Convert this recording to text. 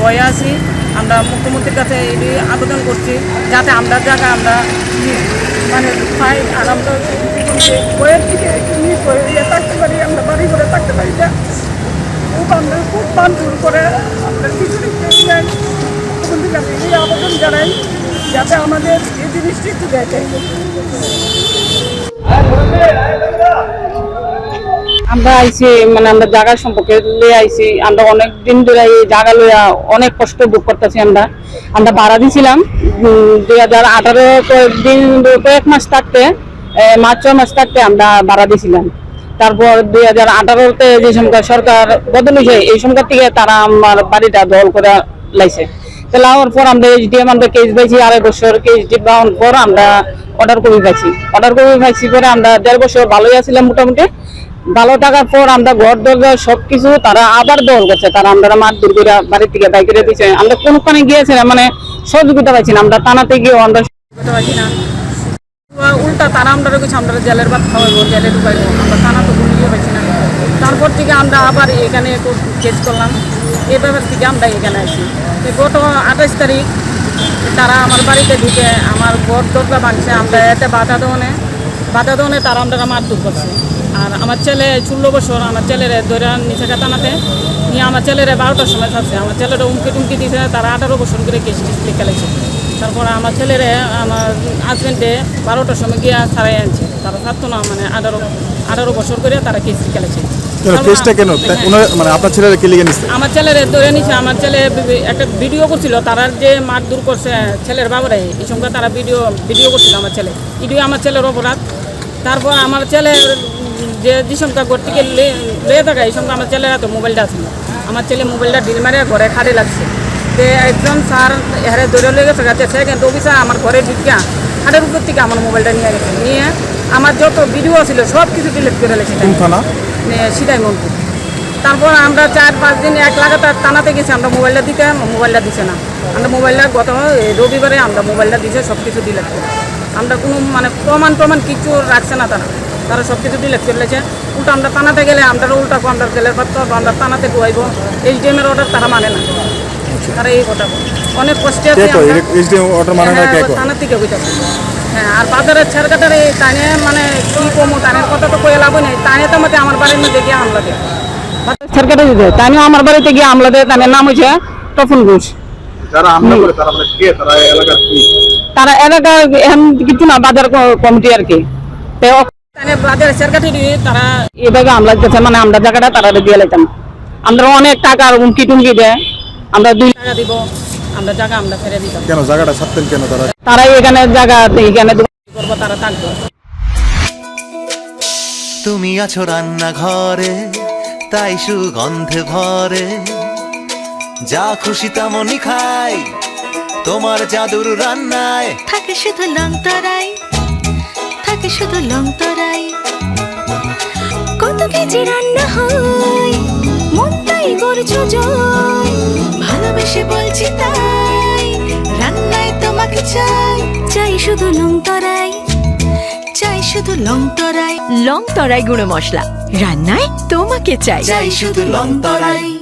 ভয়ে আছি। আমরা মুখ্যমন্ত্রীর কাছে এটি আবেদন করছি, যাতে আমরা জায়গা আমরা মানে পাই, আর আমরা বইয়ের থেকে ইয়ে থাকতে পারি, আমরা বাড়ি করে থাকতে পারি না। খুব আমরা খুব বান্ধুর করে আমরা কিছু মুখ্যমন্ত্রীর কাছে এই আবেদন জানাই, যাতে আমাদের এই জিনিসটি একটু দেখে। আমরা আইছি মানে আমরা জায়গা সম্পর্কে লয়ে আইছি, আমরা অনেক দিন ধরে এই জায়গা লইয়া অনেক কষ্ট ভোগ করতেছি আমরা। আমরা ভাড়া দিছিলাম দুই হাজার আঠারো দিন, কয়েক মাস থাকতে মার্চ ছয় মাস থাকতে আমরা ভাড়া দিছিলাম। তারপর দুই হাজার আঠারোতে যে সময় সরকার বদল হয়েছে এই সময় থেকে তারা আমার বাড়িটা দল করে লাইছে। তো লাওয়ার পর আমরা এইচ এইচডিএম আমরা কেস পাইছি আড়াই বছর কেস ডি পাওয়ার পর আমরা অর্ডার করে পাইছি। অর্ডার করে পাইছি পরে আমরা দেড় বছর ভালোই আছিলাম মোটামুটি। ভালো থাকার পর আমরা ঘর দরজা সবকিছু তারা আবার দল করছে। তারা আমরা মার দূর করে বাড়ি থেকে বাই করে দিচ্ছে আমরা কোনখানে গিয়েছিলাম মানে সহযোগিতা পাইছি না। আমরা থানাতে গিয়েও আমরা সহযোগিতা পাইছি না। উল্টা তারা আমরা কিছু আমরা জেলের ভাত খাওয়াবো, জেলে ঢুকাইবো। আমরা থানা তো কোনো ইয়ে পাইছি না। তারপর থেকে আমরা আবার এখানে কেস করলাম। ব্যাপার থেকে আমরা এখানে আসি গত আঠাশ তারিখ তারা আমার বাড়িতে ঢুকে, আমার ঘর দরজা ভাঙছে, আমরা এতে বাধা দেওয়ানে বাধা দেওয়ানে তারা আমরা মারধর করছে। আর আমার ছেলে ষোলো বছর আমার ছেলের ধরে নিচে কাতানাতে নিয়ে আমার ছেলেরে বারোটার সময় থাকছে আমার ছেলেরা উমকি টুমকি দিয়েছে তারা আঠারো বছর করে কেস লিখে লাগছে। তারপর আমার ছেলেরে আমার হাজবেন্ডে বারোটার সময় গিয়ে ছাড়াই আনছে। তারা থাকতো না মানে আঠারো আঠারো বছর করে তারা কেস লিখে লাগছে। কেসটা কেন? মানে আপনার ছেলেরা কে লিখে নিচ্ছে আমার ছেলের ধরে নিছে আমার ছেলে একটা ভিডিও করছিল তারা যে মার দূর করছে ছেলের বাবারে এই সঙ্গে তারা ভিডিও ভিডিও করছিল আমার ছেলে। ভিডিও আমার ছেলের অপরাধ। তারপর আমার ছেলের যে যে দিশমটা ঘর থেকে লেয়ে থাকা এই সঙ্গে আমার ছেলের হাতে মোবাইলটা ছিল আমার ছেলে মোবাইলটা ডিল মারে ঘরে খাড়ে লাগছে। তে একজন স্যার এহারে ধরে লেগে গেছে গেছে সেকেন্ড অফিসার আমার ঘরে ঢুকিয়া খাটের উপর থেকে আমার মোবাইলটা নিয়ে গেছে। নিয়ে আমার যত ভিডিও ছিল সব কিছু ডিলিট করে লেগেছে। সিদাই মন্ত্রী তারপর আমরা চার পাঁচ দিন এক লাগাতার টানাতে গেছি আমরা মোবাইলটা দিতে মোবাইলটা দিছে না। আমরা মোবাইলটা গত রবিবারে আমরা মোবাইলটা দিছে সব কিছু ডিলেট করে। আমরা কোনো মানে প্রমাণ প্রমাণ কিছু রাখছে না তারা। তারা সব কিছু ডিলেট করে লেছে। উল্টো আমরা টানাতে গেলে আমরা উল্টা আমরা জেলের পাত্র আমরা টানাতে ডুয়াইব এইচডিএমের অর্ডার তারা মানে না। তারা এই কথা অনেক কষ্টে কে আছি মানে না কে হ্যাঁ, থানার থেকে হইতাছে হ্যাঁ আর বাজারের ছেড়কাটার এই টানে মানে কি কমো টানের কথা তো কয়ে লাভ নেই। টানে তো মতে আমার বাড়ির মধ্যে গিয়ে হামলা দেয়। ছেড়কাটা দিতে টানে আমার বাড়িতে গিয়ে হামলা দেয়। টানের নাম হচ্ছে তপন ঘোষ। যারা হামলা করে তারা মানে কে? তারা এলাকার কি? তারা এলাকার কিছু না বাজার ক- কমিটি আর কি। তারা এভাবে দিতেছে মানে আমরা জায়গাটা তারা দিয়ে লাইতাম। আমরা অনেক টাকার উমকি টুমকি দেয়। আমরা দুই টাকা দিব আমরা জায়গা আমরা ফেরে দিতাম। কেন জায়গাটা ছাড়তেন কেন তারা? তারা এখানে জায়গা এখানে করব তারা থাকবে। তুমি আছো রান্না রান্নাঘরে তাই সুগন্ধে ভরে। যা খুশি তেমনই খাই তোমার জাদুর রান্নায়। থাকে শুধু লং তরাই। থাকে শুধু লং তরাই। কত কেজি রান্না হয় মনটাই করছ জয়। ভালোবেসে বলছি তাই রান্নায় তোমাকে চাই। চাই শুধু লং তরাই চাই শুধু লং তরাই। লং তরাই গুঁড়ো মশলা রান্নায় তোমাকে চাই। চাই শুধু লং তরাই।